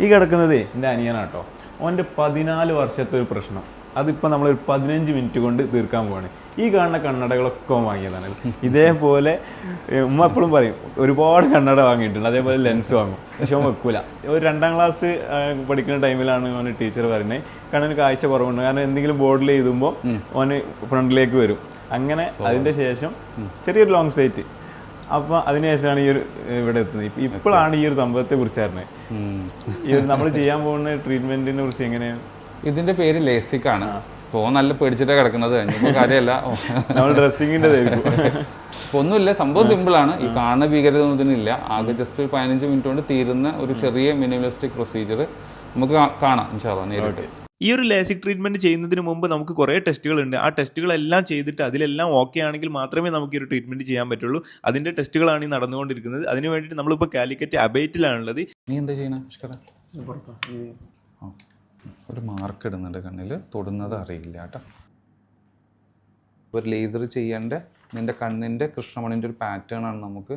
ഈ കിടക്കുന്നത് എന്റെ അനിയനാട്ടോ. ഓന്റെ പതിനാല് വർഷത്തെ ഒരു പ്രശ്നം. അതിപ്പോൾ നമ്മളൊരു പതിനഞ്ച് മിനിറ്റ് കൊണ്ട് തീർക്കാൻ പോവാണ്. ഈ കാണുന്ന കണ്ണടകളൊക്കെ വാങ്ങിയതാണ്. ഇതേപോലെ ഉമ്മ എപ്പോഴും പറയും ഒരുപാട് കണ്ണട വാങ്ങിയിട്ടുണ്ട്. അതേപോലെ ലെൻസ് വാങ്ങും. പക്ഷെ ഓൻ വെക്കൂല. ഒരു രണ്ടാം ക്ലാസ് പഠിക്കുന്ന ടൈമിലാണ് ഓന് ടീച്ചർ പറയുന്നത് കണ്ണിന് കാഴ്ച കുറവുണ്ട്. കാരണം എന്തെങ്കിലും ബോർഡിൽ എഴുതുമ്പോൾ ഓന് ഫ്രണ്ടിലേക്ക് വരും. അങ്ങനെ അതിന്റെ ശേഷം ചെറിയൊരു ലോങ് സൈറ്റ് അപ്പൊ അതിനുശേഷമാണ് ഈ ഒരു ഇവിടെ എത്തുന്നത്. ഇപ്പ- ഇപ്പോഴാണ് ഈ ഒരു സംഭവത്തെ കുറിച്ച് അറിഞ്ഞത്. ഈ ഒരു നമ്മൾ ചെയ്യാൻ പോകുന്ന ട്രീറ്റ്മെന്റിനെ കുറിച്ച് എങ്ങനെയാണ്? ഇതിന്റെ പേര് ലേസിക് ആണ് ഇപ്പോ നല്ല പേടിച്ചിട്ടാ കിടക്കുന്നത്. കാര്യമല്ല. നമ്മൾ ഡ്രസ്സിങ്ങിന്റെ ഇപ്പൊ ഒന്നുമില്ല. സംഭവം സിമ്പിൾ ആണ് ഈ കാണുന്ന ഭീകരത ഒന്നും ഇതിനില്ല. ആകെ ജസ്റ്റ് ഒരു പതിനഞ്ച് മിനിറ്റ് കൊണ്ട് തീരുന്ന ഒരു ചെറിയ മിനിമലിസ്റ്റിക് പ്രൊസീജിയർ നമുക്ക് കാണാം ഇൻഷാല്ല നേരിട്ട്. ഈ ഒരു ലേസിക് ട്രീറ്റ്മെന്റ് ചെയ്യുന്നതിന് മുമ്പ് നമുക്ക് കുറേ ടെസ്റ്റുകളുണ്ട്. ആ ടെസ്റ്റുകളെല്ലാം ചെയ്തിട്ട് അതിലെല്ലാം ഓക്കെ ആണെങ്കിൽ മാത്രമേ നമുക്ക് ഈ ഒരു ട്രീറ്റ്മെന്റ് ചെയ്യാൻ പറ്റുള്ളൂ. അതിന്റെ ടെസ്റ്റുകളാണ് ഈ നടന്നുകൊണ്ടിരിക്കുന്നത്. അതിന് വേണ്ടിയിട്ട് നമ്മളിപ്പോൾ കാലിക്കറ്റ് അബേറ്റിലാണുള്ളത്. നീ എന്താ ചെയ്യണേ. ഒരു മാർക്ക് ഇടുന്നുണ്ട് കണ്ണിൽ തൊടുന്നത് അറിയില്ല കേട്ടോ. ഒരു ലേസർ ചെയ്യേണ്ട നിന്റെ കണ്ണിന്റെ കൃഷ്ണമണിന്റെ ഒരു പാറ്റേൺ ആണ് നമുക്ക്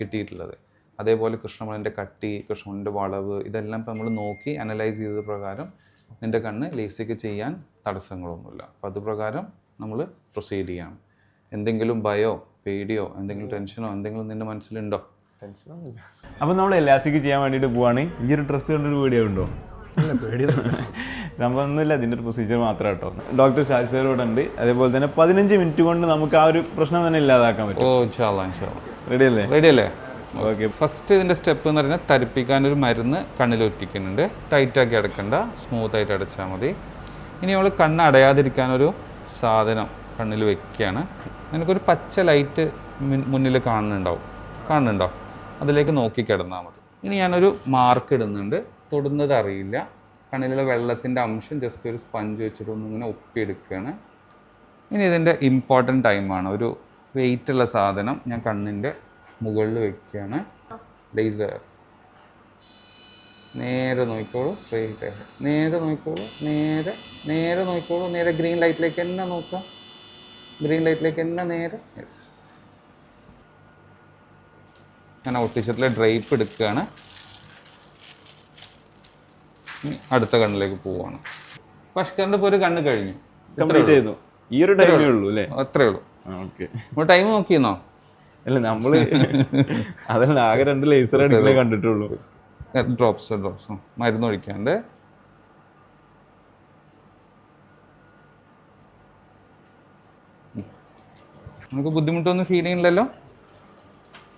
കിട്ടിയിട്ടുള്ളത്. അതേപോലെ കൃഷ്ണമണിന്റെ കട്ടി കൃഷ്ണമണിന്റെ വളവ് ഇതെല്ലാം ഇപ്പം നമ്മൾ നോക്കി അനലൈസ് ചെയ്തത് പ്രകാരം നിന്റെ കണ്ണ് ലേസിക്ക് ചെയ്യാൻ തടസ്സങ്ങളൊന്നുമില്ല. അപ്പോൾ അത് പ്രകാരം നമ്മൾ പ്രൊസീഡ് ചെയ്യണം എന്തെങ്കിലും ഭയോ പേടിയോ എന്തെങ്കിലും ടെൻഷനോ എന്തെങ്കിലും നിന്റെ മനസ്സിലുണ്ടോ? അപ്പൊ നമ്മൾ എലാസ്റ്റിക് ചെയ്യാൻ വേണ്ടിയിട്ട് പോവാണ്. ഈ ഒരു ഡ്രസ്സ് കണ്ടൊരു വീഡിയോ ഉണ്ടോ? സംഭവം ഒന്നുമില്ല അതിന്റെ ഒരു പ്രൊസീജിയർ മാത്രം കേട്ടോ. ഡോക്ടർ ശാശ്വതരോട് ഇവിടെ ഉണ്ട്. അതേപോലെ തന്നെ പതിനഞ്ച് മിനിറ്റ് കൊണ്ട് നമുക്ക് ആ ഒരു പ്രശ്നം തന്നെ ഇല്ലാതാക്കാൻ പറ്റും. ഓ ഇൻഷാല്ല ഇൻഷാല്ല റെഡി അല്ലേ? റെഡി അല്ലേ? ഓക്കെ. ഫസ്റ്റ് ഇതിന്റെ സ്റ്റെപ്പ് എന്ന് പറഞ്ഞാൽ തരിപ്പിക്കാൻ ഒരു മരുന്ന് കണ്ണിൽ ഒറ്റിക്കുന്നുണ്ട് ടൈറ്റാക്കി അടക്കണ്ട. സ്മൂത്ത് ആയിട്ട് അടച്ചാൽ മതി. ഇനി നമ്മൾ കണ്ണ് അടയാതിരിക്കാനൊരു സാധനം കണ്ണിൽ വെക്കുകയാണ് നിനക്കൊരു പച്ച ലൈറ്റ് മുന്നിൽ കാണുന്നുണ്ടാവും. കാണുന്നുണ്ടോ? അതിലേക്ക് നോക്കി കിടന്നാൽ മതി. ഇനി ഞാനൊരു മാർക്ക് ഇടുന്നുണ്ട്. തൊടുന്നത് അറിയില്ല കണ്ണിലുള്ള വെള്ളത്തിന്റെ അംശം ജസ്റ്റ് ഒരു സ്പഞ്ച് വെച്ചിട്ട് ഒന്നിങ്ങനെ ഒപ്പിയെടുക്കുകയാണ് ഇനി ഇതിന്റെ ഇമ്പോർട്ടന്റ് ടൈമാണ് ഒരു വെയിറ്റുള്ള സാധനം ഞാൻ കണ്ണിന്റെ മുകളിൽ വെക്കുകയാണ്. ലേസർ നേരെ നോക്കിക്കോളൂ സ്ട്രെയിറ്റ് ആയിട്ട്. നേരെ നോക്കിക്കോളൂ നേരെ നേരെ നോക്കിക്കോളൂ നേരെ ഗ്രീൻ ലൈറ്റിലേക്ക് തന്നെ നോക്കുക. ഗ്രീൻ ലൈറ്റിലേക്ക് തന്നെ നേരെ. യെസ് ഞാൻ ഒട്ടിച്ചത്തിലെ ഡ്രൈപ്പ് എടുക്കുകയാണ്. അടുത്ത കണ്ണിലേക്ക് പോവാണ് ഇപ്പോൾ ഒരു കണ്ണ് കഴിഞ്ഞു. കംപ്ലീറ്റ് ചെയ്തു ഈ ഒരു ടൈമേ ഉള്ളൂ. അല്ലേ? അത്രേ ഉള്ളൂ. ഓക്കെ ടൈം നോക്കിയെന്നോ അല്ല നമ്മൾ അതല്ല ആകെ രണ്ട് ലേസർ അടിക്കലേ കണ്ടിട്ടുള്ളൂ. ഡ്രോപ്സ് ഡ്രോപ്സ് മരുന്ന് ഒഴിക്കാണ്ട്. നമുക്ക് ബുദ്ധിമുട്ടൊന്നും ഫീൽ ചെയ്യുന്നില്ലല്ലോ?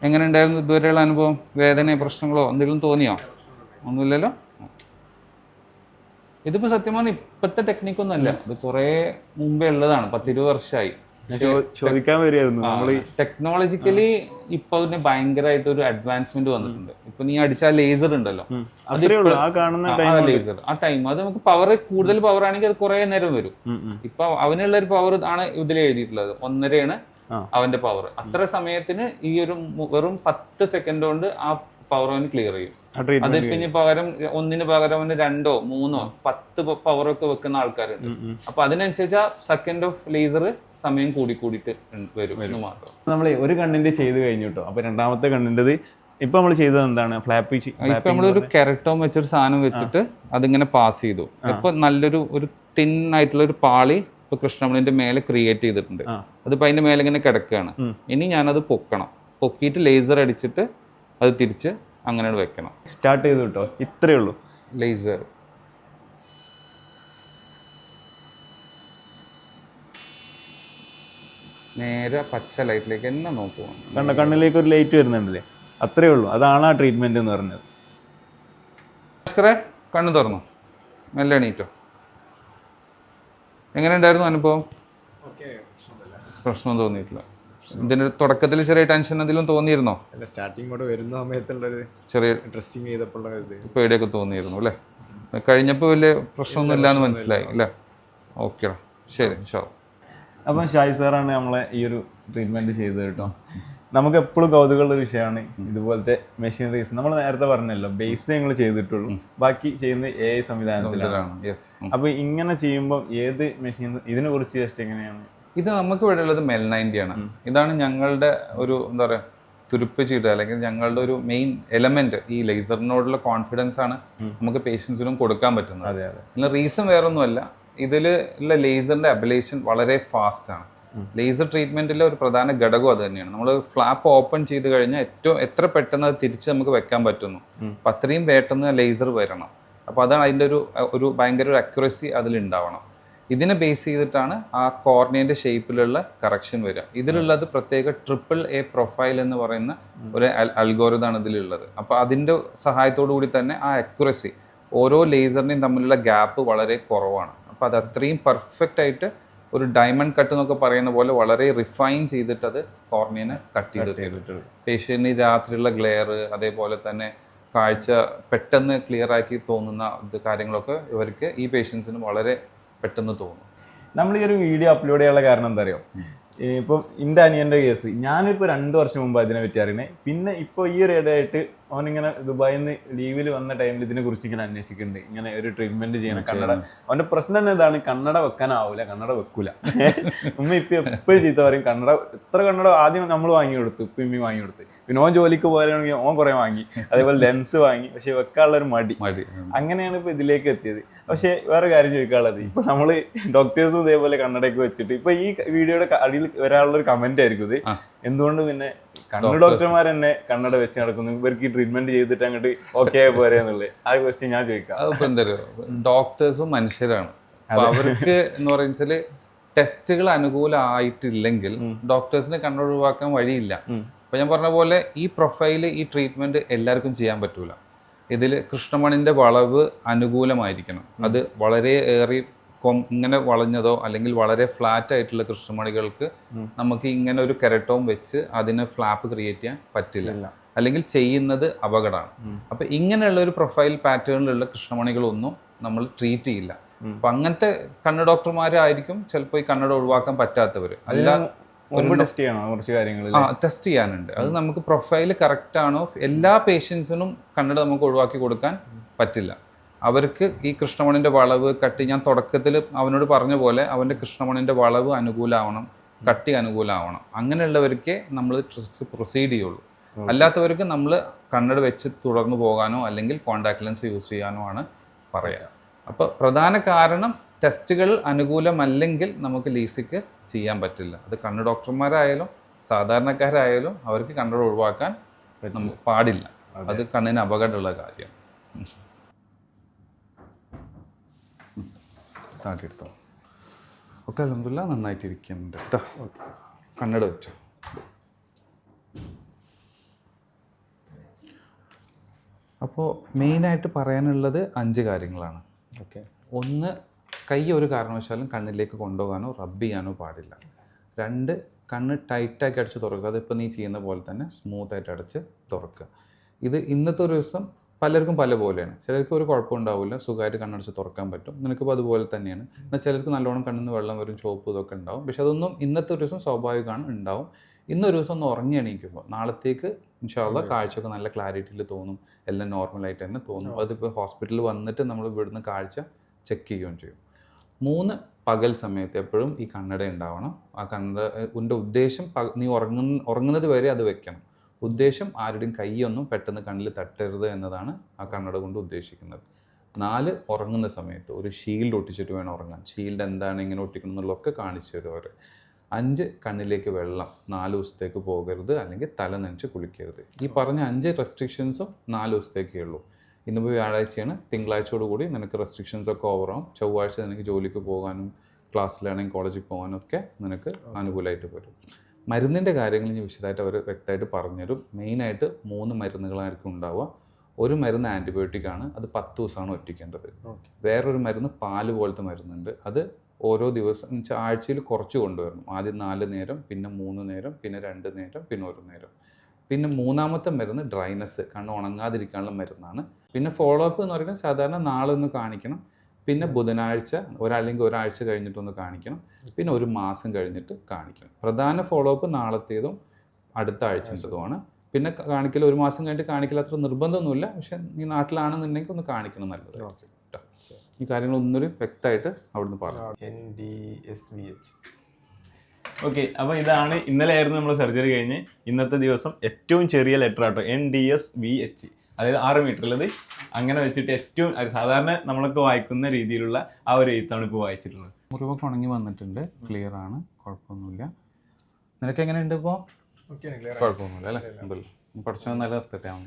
എങ്ങനെ ഉണ്ടായിരുന്നു ഇതുവരെയുള്ള അനുഭവം? വേദനയോ പ്രശ്നങ്ങളോ എന്തെങ്കിലും തോന്നിയോ? ഒന്നുമില്ലല്ലോ? ഇതിപ്പോ സത്യമാണ് പറഞ്ഞാൽ ഇപ്പോഴത്തെ ടെക്നിക്കൊന്നും അല്ല ഇത് കുറേ മുമ്പേ ഉള്ളതാണ്. പത്തിരുപത് വർഷമായി ചോദിക്കാൻ വരികയായിരുന്നു. നമ്മൾ ടെക്നോളജിക്കലി ഇപ്പൊ അതിന് ഭയങ്കരമായിട്ട് ഒരു അഡ്വാൻസ്മെന്റ് വന്നിട്ടുണ്ട്. ഇപ്പൊ നീ അടിച്ച ലേസർ ഉണ്ടല്ലോ. ലേസർ ആ ടൈം അത് നമുക്ക് പവർ കൂടുതൽ പവർ ആണെങ്കിൽ അത് കുറെ നേരം വരും. ഇപ്പൊ അവനുള്ള ഒരു പവർ ആണ് ഇതിൽ എഴുതിയിട്ടുള്ളത്. ഒന്നരയാണ് അവന്റെ പവർ അത്ര സമയത്തിന് ഈ ഒരു വെറും പത്ത് സെക്കൻഡ് കൊണ്ട് ആ പവർ അവന് ക്ലിയർ ചെയ്യും. അത് പിന്നെ പകരം ഒന്നിന് പകരം അവന് രണ്ടോ മൂന്നോ പത്ത് പവർ ഒക്കെ വെക്കുന്ന ആൾക്കാരുണ്ട്. അപ്പൊ അതിനനുസരിച്ച് ആ സെക്കൻഡ് ഓഫ് ലേസർ സമയം കൂടി കൂടിയിട്ട് വരും എന്ന് മാത്രം. നമ്മൾ ഒരു കണ്ണിന്റെ ചെയ്ത് കഴിഞ്ഞു കേട്ടോ അപ്പൊ രണ്ടാമത്തെ കണ്ണിന്റെത് ഇപ്പൊ നമ്മൾ ചെയ്തത് എന്താണ്? ഫ്ലാപ്പി ഇപ്പൊ നമ്മളൊരു കെരട്ടോം വെച്ചൊരു സാധനം വെച്ചിട്ട് അതിങ്ങനെ പാസ് ചെയ്തു. ഇപ്പൊ നല്ലൊരു ഒരു തിൻ ആയിട്ടുള്ള ഒരു പാളി ഇപ്പൊ കൃഷ്ണമണിന്റെ മേലെ ക്രിയേറ്റ് ചെയ്തിട്ടുണ്ട്. അതിപ്പോ അതിന്റെ മേലെ ഇങ്ങനെ കിടക്കുകയാണ് ഇനി ഞാനത് പൊക്കണം. പൊക്കിയിട്ട് ലേസർ അടിച്ചിട്ട് അത് തിരിച്ച് അങ്ങനെ വെക്കണം. സ്റ്റാർട്ട് ചെയ്തു കേട്ടോ. ഇത്രയേ ഉള്ളൂ. ലേസർ നേരെ പച്ച ലൈറ്റിലേക്ക് തന്നെ നോക്കുക കണ്ട കണ്ണിലേക്ക് ഒരു ലൈറ്റ് വരുന്നുണ്ടല്ലേ? അത്രയേ ഉള്ളൂ. അതാണ് ആ ട്രീറ്റ്മെന്റ് എന്ന് പറഞ്ഞത്. ഭാസ്കറെ കണ്ണു തുറന്നു. മെല്ലെ എണീറ്റോ. എങ്ങനെ ഉണ്ടായിരുന്നു അനുഭവം? പ്രശ്നം തോന്നിയിട്ടില്ല. ഇതിന്റെ തുടക്കത്തിൽ ചെറിയ ടെൻഷൻ എന്തെങ്കിലും തോന്നിയിരുന്നോ? അല്ല സ്റ്റാർട്ടിംഗ് കൂടെ വരുന്ന സമയത്തുള്ളൊരു ചെറിയ ഡ്രസ്സിങ് ചെയ്തപ്പോൾ പേടിയൊക്കെ തോന്നിയിരുന്നു അല്ലേ? കഴിഞ്ഞപ്പോൾ വലിയ പ്രശ്നമൊന്നും ഇല്ലാന്ന് മനസ്സിലായി അല്ലേ? ഓക്കെടാ ശരി ഷോ അപ്പം ഷായി സാറാണ് നമ്മളെ ഈ ഒരു ട്രീറ്റ്മെന്റ് ചെയ്തത് കേട്ടോ. നമുക്ക് എപ്പോഴും കൗതുകമുള്ള ഒരു വിഷയമാണ് ഇതുപോലത്തെ മെഷീനറീസ് നമ്മൾ നേരത്തെ പറഞ്ഞല്ലോ ബേസ് ഞങ്ങൾ ചെയ്തിട്ടുള്ളൂ. ബാക്കി ചെയ്യുന്ന എ ഐ സംവിധാനത്തിലാണ്. അപ്പോൾ അപ്പൊ ഇങ്ങനെ ചെയ്യുമ്പോൾ ഏത് മെഷീൻ ഇതിനെ കുറിച്ച് ജസ്റ്റ് എങ്ങനെയാണ് ഇത് നമുക്ക് ഇവിടെ ഉള്ളത് മെൽ നയന്റി ആണ്. ഇതാണ് ഞങ്ങളുടെ ഒരു എന്താ പറയുക തുരുപ്പ് ചീട്ട് അല്ലെങ്കിൽ ഞങ്ങളുടെ ഒരു മെയിൻ എലമെന്റ് ഈ ലേസറിനോടുള്ള കോൺഫിഡൻസ് ആണ് നമുക്ക് പേഷ്യൻസിനും കൊടുക്കാൻ പറ്റുന്നത്. അതെ അതെ. ഇതിന് റീസൺ വേറൊന്നുമല്ല. ഇതിൽ ഉള്ള ലേസറിന്റെ അബിലേഷൻ വളരെ ഫാസ്റ്റ് ആണ്. ലേസർ ട്രീറ്റ്മെന്റിലെ ഒരു പ്രധാന ഘടകം അത് തന്നെയാണ്. നമ്മൾ ഫ്ലാപ്പ് ഓപ്പൺ ചെയ്ത് കഴിഞ്ഞാൽ ഏറ്റവും എത്ര പെട്ടെന്ന് അത് തിരിച്ച് നമുക്ക് വെക്കാൻ പറ്റുന്നു. അപ്പം അത്രയും പെട്ടെന്ന് ലേസർ വരണം. അപ്പോൾ അതാണ് അതിന്റെ ഒരു ഒരു ഭയങ്കര ഒരു അക്യുറസി അതിലുണ്ടാവണം. ഇതിനെ ബേസ് ചെയ്തിട്ടാണ് ആ കോർണിയന്റെ ഷേപ്പിലുള്ള കറക്ഷൻ വരിക. ഇതിലുള്ളത് പ്രത്യേക ട്രിപ്പിൾ എ പ്രൊഫൈൽ എന്ന് പറയുന്ന ഒരു അൽഗോറിതാണ് ഇതിലുള്ളത്. അപ്പോൾ അതിന്റെ സഹായത്തോടു കൂടി തന്നെ ആ അക്യുറസി ഓരോ ലേസറിനെയും തമ്മിലുള്ള ഗ്യാപ്പ് വളരെ കുറവാണ്. അപ്പോൾ അത് അത്രയും പെർഫെക്റ്റ് ആയിട്ട് ഒരു ഡയമണ്ട് കട്ട് എന്നൊക്കെ പറയുന്ന പോലെ വളരെ റിഫൈൻ ചെയ്തിട്ട് അത് കോർണിയനെ കട്ട് ചെയ്ത് തരും പേഷ്യന്റിന് രാത്രിയുള്ള ഗ്ലെയർ അതേപോലെ തന്നെ കാഴ്ച പെട്ടെന്ന് ക്ലിയർ ആക്കി തോന്നുന്ന ഇത് കാര്യങ്ങളൊക്കെ ഇവർക്ക് ഈ പേഷ്യൻസിന് വളരെ പെട്ടെന്ന് തോന്നും. നമ്മൾ ഈ ഒരു വീഡിയോ അപ്ലോഡ് ചെയ്യാനുള്ള കാരണം എന്താ അറിയോ ഇപ്പം എന്റെ അനിയന്റെ കേസ് ഞാനിപ്പോൾ രണ്ട് വർഷം മുമ്പ് അതിനെ പറ്റി അറിയണേ പിന്നെ ഇപ്പോൾ ഈ ഒരു ഇടയായിട്ട് അവനിങ്ങനെ ദുബായിൽ നിന്ന് ലീവിൽ വന്ന ടൈമിൽ ഇതിനെ കുറിച്ച് ഇങ്ങനെ അന്വേഷിക്കുന്നുണ്ട്. ഇങ്ങനെ ഒരു ട്രീറ്റ്മെന്റ് ചെയ്യണം. കന്നഡ അവന്റെ പ്രശ്നം തന്നെ ഇതാണ്. കന്നഡ വെക്കാനാവൂല. കന്നഡ വെക്കൂല. ഉമ്മ ഇപ്പൊ എപ്പോഴും ചീത്ത പറയും. കന്നഡ എത്ര കന്നഡ ആദ്യം നമ്മൾ വാങ്ങി കൊടുത്തു. ഇപ്പൊ ഇമ്മി വാങ്ങി കൊടുത്ത്. പിന്നെ ഓൻ ജോലിക്ക് പോയാണെങ്കിൽ ഓൻ കുറെ വാങ്ങി. അതേപോലെ ലെൻസ് വാങ്ങി. പക്ഷെ വെക്കാനുള്ള ഒരു മടി. മടി. അങ്ങനെയാണ് ഇപ്പൊ ഇതിലേക്ക് എത്തിയത്. പക്ഷെ വേറെ കാര്യം ചോദിക്കാനുള്ളത്. ഇപ്പൊ നമ്മൾ ഡോക്ടേഴ്സും ഇതേപോലെ കണ്ണടയൊക്കെ വെച്ചിട്ട് ഇപ്പൊ ഈ വീഡിയോയുടെ അടിയിൽ വരാനുള്ള ഒരു കമന്റ് ആയിരിക്കും ഇത്. എന്തുകൊണ്ട് പിന്നെ കണ്ണ് ഡോക്ടർമാർ തന്നെ കണ്ണട വെച്ച് നടക്കുന്നു? ഇവർക്ക് ഈ ട്രീറ്റ്മെന്റ് ചെയ്തിട്ട് അങ്ങോട്ട് ഓക്കെ പോരെ എന്നുള്ളത്. ആ ക്വസ്റ്റ്യൻ ഞാൻ ചോദിക്കാം. ഡോക്ടേഴ്സും മനുഷ്യരാണ്. അവർക്ക് എന്ന് പറയുന്നത് ടെസ്റ്റുകൾ അനുകൂലമായിട്ടില്ലെങ്കിൽ ഡോക്ടേഴ്സിനെ കണ്ണൊഴിവാക്കാൻ വഴിയില്ല. അപ്പൊ ഞാൻ പറഞ്ഞ പോലെ ഈ പ്രൊഫൈൽ ഈ ട്രീറ്റ്മെന്റ് എല്ലാവർക്കും ചെയ്യാൻ പറ്റൂല. ഇതിൽ കൃഷ്ണമണിന്റെ വളവ് അനുകൂലമായിരിക്കണം. അത് വളരെ ഏറി കൊം ഇങ്ങനെ വളഞ്ഞതോ അല്ലെങ്കിൽ വളരെ ഫ്ലാറ്റ് ആയിട്ടുള്ള കൃഷ്ണമണികൾക്ക് നമുക്ക് ഇങ്ങനെ ഒരു കെരട്ടവും വെച്ച് അതിന് ഫ്ലാപ്പ് ക്രിയേറ്റ് ചെയ്യാൻ പറ്റില്ല. അല്ലെങ്കിൽ ചെയ്യുന്നത് അപകടമാണ്. അപ്പൊ ഇങ്ങനെയുള്ള ഒരു പ്രൊഫൈൽ പാറ്റേണിലുള്ള കൃഷ്ണമണികളൊന്നും നമ്മൾ ട്രീറ്റ് ചെയ്യില്ല. അപ്പൊ അങ്ങനത്തെ കണ്ണ് ഡോക്ടർമാരായിരിക്കും ചിലപ്പോൾ ഈ കണ്ണട ഒഴിവാക്കാൻ പറ്റാത്തവര്. ടെസ്റ്റ് കുറച്ച് കാര്യങ്ങൾ ആ ടെസ്റ്റ് ചെയ്യാനുണ്ട്. അത് നമുക്ക് പ്രൊഫൈൽ കറക്റ്റ് ആണോ? എല്ലാ പേഷ്യൻസിനും കണ്ണട നമുക്ക് ഒഴിവാക്കി കൊടുക്കാൻ പറ്റില്ല. അവർക്ക് ഈ കൃഷ്ണമണിന്റെ വളവ് കട്ടി ഞാൻ തുടക്കത്തിൽ അവനോട് പറഞ്ഞ പോലെ അവന്റെ കൃഷ്ണമണിന്റെ വളവ് അനുകൂലമാവണം കട്ടി അനുകൂലമാവണം അങ്ങനെയുള്ളവർക്ക് നമ്മൾ പ്രൊസീഡ് ചെയ്യുള്ളൂ. അല്ലാത്തവർക്ക് നമ്മൾ കണ്ണട വെച്ച് തുടർന്നു പോകാനോ അല്ലെങ്കിൽ കോണ്ടാക്ട് ലെൻസ് യൂസ് ചെയ്യാനോ ആണ് പറയുക അപ്പോൾ പ്രധാന കാരണം ടെസ്റ്റുകൾ അനുകൂലമല്ലെങ്കിൽ നമുക്ക് ലീസിക്ക് ചെയ്യാൻ പറ്റില്ല. അത് കണ്ണ് ഡോക്ടർമാരായാലും സാധാരണക്കാരായാലും അവർക്ക് കണ്ണട ഒഴിവാക്കാൻ പാടില്ല. അത് കണ്ണിന് അപകടമുള്ള കാര്യം. താട്ടിയെടുത്തോ ഒക്കെ അലഹമില്ല നന്നായിട്ട് ഇരിക്കുന്നുണ്ട് കേട്ടോ കണ്ണട വെച്ചോ. അപ്പോൾ മെയിനായിട്ട് പറയാനുള്ളത് അഞ്ച് കാര്യങ്ങളാണ്. ഓക്കെ. ഒന്ന് കൈ ഒരു കാരണവശാലും കണ്ണിലേക്ക് കൊണ്ടുപോകാനോ റബ്ബ് ചെയ്യാനോ പാടില്ല. രണ്ട് കണ്ണ് ടൈറ്റാക്കി അടച്ച് തുറക്കുക. അതിപ്പോൾ നീ ചെയ്യുന്ന പോലെ തന്നെ സ്മൂത്തായിട്ട് അടച്ച് തുറക്കുക. ഇത് ഇന്നത്തെ ഒരു ദിവസം പലർക്കും പല പോലെയാണ്. ചിലർക്ക് ഒരു കുഴപ്പമുണ്ടാവില്ല സുഖമായിട്ട് കണ്ണടച്ച് തുറക്കാൻ പറ്റും. നിനക്കിപ്പോൾ അതുപോലെ തന്നെയാണ്. എന്നാൽ ചിലർക്ക് നല്ലോണം കണ്ണിൽ നിന്ന് വെള്ളം വരും ചോപ്പ് ഇതൊക്കെ ഉണ്ടാവും. പക്ഷെ അതൊന്നും ഇന്നത്തെ ഒരു ദിവസം സ്വാഭാവികമാണ് ഉണ്ടാവും. ഇന്നൊരു ദിവസം ഒന്ന് ഉറങ്ങി എണീക്കുമ്പോൾ നാളത്തേക്ക് ഇൻഷാല്ല കാഴ്ചയൊക്കെ നല്ല ക്ലാരിറ്റിയിൽ തോന്നും. എല്ലാം നോർമലായിട്ട് തന്നെ തോന്നും. അതിപ്പോൾ ഹോസ്പിറ്റലിൽ വന്നിട്ട് നമ്മൾ ഇവിടുന്ന് കാഴ്ച ചെക്ക് ചെയ്യുകയും ചെയ്യും. മൂന്ന് പകൽ സമയത്ത് എപ്പോഴും ഈ കണ്ണട ഉണ്ടാവണം. ആ കണ്ണട ഉദ്ദേശം നീ ഉറങ്ങുന്ന ഉറങ്ങുന്നത് വരെ അത് വെക്കണം. ഉദ്ദേശം ആരുടെയും കൈയൊന്നും പെട്ടെന്ന് കണ്ണിൽ തട്ടരുത് എന്നതാണ് ആ കണ്ണട കൊണ്ട് ഉദ്ദേശിക്കുന്നത്. നാല് ഉറങ്ങുന്ന സമയത്ത് ഒരു ഷീൽഡ് ഒട്ടിച്ചിട്ട് വേണം ഉറങ്ങാൻ. ഷീൽഡ് എന്താണ് ഇങ്ങനെ ഒട്ടിക്കണം എന്നുള്ളതൊക്കെ കാണിച്ചു തരും അവർ അഞ്ച് കണ്ണിലേക്ക് വെള്ളം. നാല് ദിവസത്തേക്ക് പോകരുത് അല്ലെങ്കിൽ തല നനച്ച് കുളിക്കരുത്. ഈ പറഞ്ഞ അഞ്ച് റെസ്ട്രിക്ഷൻസും നാല് ദിവസത്തേക്കേ ഉള്ളൂ. ഇന്നിപ്പോൾ വ്യാഴാഴ്ചയാണ്. തിങ്കളാഴ്ചയോട് കൂടി നിനക്ക് റെസ്ട്രിക്ഷൻസ് ഒക്കെ ഓവറാവും ചൊവ്വാഴ്ച നിനക്ക് ജോലിക്ക് പോകാനും ക്ലാസ്സിലാണെങ്കിൽ കോളേജിൽ പോകാനും ഒക്കെ നിനക്ക് അനുകൂലമായിട്ട് വരും. മരുന്നിന്റെ കാര്യങ്ങൾ ഇനി വിശദമായിട്ട് അവർ വ്യക്തമായിട്ട് പറഞ്ഞുതരും. മെയിനായിട്ട് മൂന്ന് മരുന്നുകളായിരിക്കും ഉണ്ടാവുക. ഒരു മരുന്ന് ആന്റിബയോട്ടിക് ആണ്. അത് പത്ത് ദിവസമാണ് ഒറ്റിക്കേണ്ടത്. വേറൊരു മരുന്ന് പാൽ പോലത്തെ മരുന്നുണ്ട്. അത് ഓരോ ദിവസം എന്ന് വെച്ചാൽ ആഴ്ചയിൽ കുറച്ച് കൊണ്ടുവരണം. ആദ്യം നാല് നേരം പിന്നെ മൂന്ന് നേരം പിന്നെ രണ്ട് നേരം പിന്നെ ഒരു നേരം. പിന്നെ മൂന്നാമത്തെ മരുന്ന് ഡ്രൈനസ് കണ്ണ് ഉണങ്ങാതിരിക്കാനുള്ള മരുന്നാണ്. പിന്നെ ഫോളോ അപ്പ് എന്ന് പറയുന്നത് സാധാരണ നാളെ ഒന്ന് കാണിക്കണം. പിന്നെ ബുധനാഴ്ച ഒരല്ലെങ്കിൽ ഒരാഴ്ച കഴിഞ്ഞിട്ടൊന്ന് കാണിക്കണം. പിന്നെ ഒരു മാസം കഴിഞ്ഞിട്ട് കാണിക്കണം. പ്രധാന ഫോളോ അപ്പ് നാളത്തേതും അടുത്ത ആഴ്ചത്തേതുമാണ് പിന്നെ കാണിക്കൽ ഒരു മാസം കഴിഞ്ഞിട്ട് കാണിക്കൽ അത്ര നിർബന്ധമൊന്നുമില്ല. പക്ഷെ നീ നാട്ടിലാണെന്നുണ്ടെങ്കിൽ ഒന്ന് കാണിക്കണം നല്ലത്. കേട്ടോ ഈ കാര്യങ്ങൾ ഒന്നൊരു വ്യക്തമായിട്ട് അവിടുന്ന് പറഞ്ഞു N D S V H okay അപ്പോൾ ഇതാണ് ഇന്നലെ ആയിരുന്നു നമ്മൾ സർജറി കഴിഞ്ഞ്. ഇന്നത്തെ ദിവസം ഏറ്റവും ചെറിയ ലെറ്റർ ആട്ടോ N D S V H അതായത് ആറ് മീറ്ററുള്ളത് അങ്ങനെ വെച്ചിട്ട് ഏറ്റവും സാധാരണ നമ്മളൊക്കെ വായിക്കുന്ന രീതിയിലുള്ള ആ ഒരു എഴുത്താണ് ഇപ്പോൾ വായിച്ചിട്ടുള്ളത്. മുറിവൊക്കെ ഉണങ്ങി വന്നിട്ടുണ്ട്. ക്ലിയർ ആണ്. കുഴപ്പമൊന്നുമില്ല. നിനക്ക് എങ്ങനെയുണ്ട് ഇപ്പോൾ കുഴപ്പമൊന്നുമില്ല അല്ലേ? പഠിച്ചു നല്ല നിലനിർത്തട്ടെ അവൻ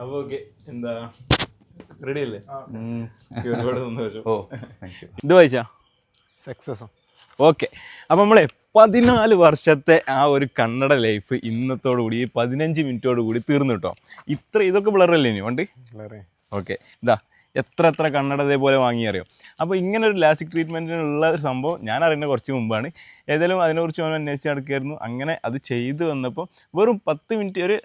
അപ്പോൾ ഓക്കെ എന്താ? റെഡി അല്ലേ. ഒരുപാട് സന്തോഷം. ഓ താങ്ക് യു ഇത് വായിച്ചാ? സക്സസ് ഓക്കെ അപ്പം നമ്മളെ പതിനാല് വർഷത്തെ ആ ഒരു കന്നഡ ലൈഫ് ഇന്നത്തോടു കൂടി ഈ പതിനഞ്ച് മിനിറ്റോടു കൂടി തീർന്നു കേട്ടോ ഇത്ര ഇതൊക്കെ ബ്ലറല്ലേ ഇനി വണ്ടി? ഓക്കെ ഇതാ എത്ര എത്ര കണ്ണട ഇതേപോലെ വാങ്ങി അറിയോ അപ്പോൾ ഇങ്ങനെ ഒരു ലാസിക് ട്രീറ്റ്മെന്റിനുള്ള ഒരു സംഭവം ഞാൻ അറിയുന്ന കുറച്ച് മുമ്പാണ്. ഏതായാലും അതിനെക്കുറിച്ച് ഞാൻ അന്വേഷിച്ച് നടക്കുകയായിരുന്നു. അങ്ങനെ അത് ചെയ്തു വന്നപ്പോൾ വെറും പത്ത് മിനിറ്റ് ഒരു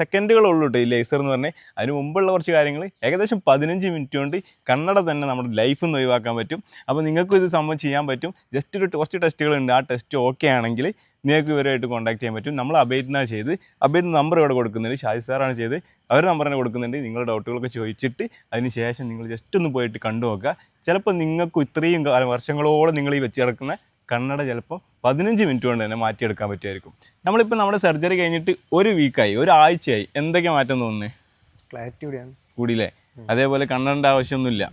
സെക്കൻഡുകളുള്ളൂ കേട്ടോ ഈ ലേസർ എന്ന് പറഞ്ഞാൽ അതിന് മുമ്പുള്ള കുറച്ച് കാര്യങ്ങൾ ഏകദേശം പതിനഞ്ച് മിനിറ്റ് കൊണ്ട് കണ്ണട തന്നെ നമ്മുടെ ലൈഫിൽ നിന്ന് ഒഴിവാക്കാൻ പറ്റും. അപ്പോൾ നിങ്ങൾക്കും ഇത് സംഭവം ചെയ്യാൻ പറ്റും. ജസ്റ്റ് ഒരു കുറച്ച് ടെസ്റ്റുകളുണ്ട്. ആ ടെസ്റ്റ് ഓക്കെ ആണെങ്കിൽ നിങ്ങൾക്ക് ഇവരുമായിട്ട് കോൺടാക്ട് ചെയ്യാൻ പറ്റും. നമ്മൾ അബേറ്റിനാണ് ചെയ്ത് അബേറ്റ് നമ്പർ ഇവിടെ കൊടുക്കുന്നുണ്ട്. ഷാജി സാറാണ് ചെയ്ത്. അവർ നമ്പർ തന്നെ കൊടുക്കുന്നുണ്ട്. നിങ്ങളുടെ ഡൗട്ടുകളൊക്കെ ചോദിച്ചിട്ട് അതിന് ശേഷം നിങ്ങൾ ജസ്റ്റ് ഒന്ന് പോയിട്ട് കണ്ടു നോക്കുക. ചിലപ്പോൾ നിങ്ങൾക്ക് ഇത്രയും കാലം വർഷങ്ങളോളം നിങ്ങൾ ഈ വെച്ച് കിടക്കുന്ന കണ്ണട ചിലപ്പോൾ പതിനഞ്ച് മിനിറ്റ് കൊണ്ട് തന്നെ മാറ്റിയെടുക്കാൻ പറ്റുമായിരിക്കും. നമ്മളിപ്പോൾ നമ്മുടെ സർജറി കഴിഞ്ഞിട്ട് ഒരു വീക്കായി ഒരാഴ്ചയായി എന്തൊക്കെ മാറ്റം തോന്നുന്നത് ക്ലാരിറ്റി കൂടിയാണ്. കൂടിയില്ലേ? അതേപോലെ കണ്ണടേണ്ട ആവശ്യമൊന്നുമില്ല.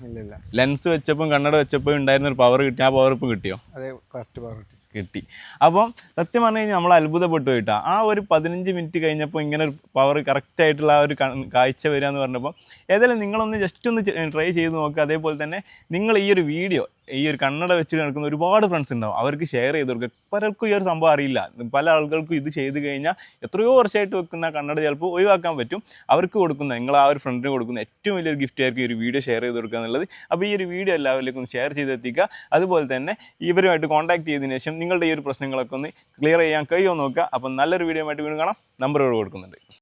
ലെൻസ് വെച്ചപ്പോൾ കണ്ണട വെച്ചപ്പോൾ ഉണ്ടായിരുന്ന ഒരു പവർ കിട്ടി. ആ പവർ ഇപ്പോൾ കിട്ടിയോ? അതെ കറക്റ്റ് പവർ കിട്ടി. അപ്പം സത്യം പറഞ്ഞു കഴിഞ്ഞാൽ നമ്മൾ അത്ഭുതപ്പെട്ടു കേട്ടോ. ആ ഒരു പതിനഞ്ച് മിനിറ്റ് കഴിഞ്ഞപ്പോൾ ഇങ്ങനെ ഒരു പവർ കറക്റ്റ് ആയിട്ടുള്ള ആ ഒരു കാഴ്ച വരിക എന്ന് പറഞ്ഞപ്പോൾ ഏതായാലും നിങ്ങളൊന്ന് ജസ്റ്റ് ഒന്ന് ട്രൈ ചെയ്ത് നോക്കുക അതേപോലെ തന്നെ നിങ്ങൾ ഈ ഒരു വീഡിയോ ഈ ഒരു കണ്ണട വെച്ച് നടക്കുന്ന ഒരുപാട് ഫ്രണ്ട്സ് ഉണ്ടാവും. അവർക്ക് ഷെയർ ചെയ്ത് കൊടുക്കുക. പലർക്കും ഈ ഒരു സംഭവം അറിയില്ല. പല ആളുകൾക്കും ഇത് ചെയ്ത് കഴിഞ്ഞാൽ എത്രയോ വർഷമായിട്ട് വെക്കുന്ന കണ്ണട ചിലപ്പോൾ ഒഴിവാക്കാൻ പറ്റും. അവർക്ക് കൊടുക്കുന്ന നിങ്ങൾ ആ ഒരു ഫ്രണ്ടിന് കൊടുക്കുന്ന ഏറ്റവും വലിയൊരു ഗിഫ്റ്റ് ആയിരിക്കും ഈ ഒരു വീഡിയോ ഷെയർ ചെയ്ത് കൊടുക്കുക എന്നുള്ളത്. അപ്പോൾ ഈ ഒരു വീഡിയോ എല്ലാവരിലേക്കും ഷെയർ ചെയ്തെത്തിക്കുക അതുപോലെ തന്നെ ഇവരുമായിട്ട് കോൺടാക്ട് ചെയ്തതിനു ശേഷം നിങ്ങളുടെ ഈ ഒരു പ്രശ്നങ്ങളൊക്കെ ഒന്ന് ക്ലിയർ ചെയ്യാൻ കഴിയുമോ നോക്കുക. അപ്പം നല്ലൊരു വീഡിയോ ആയിട്ട് വീണ്ടും കാണാം. ഇവിടെ കൊടുക്കുന്നുണ്ട്.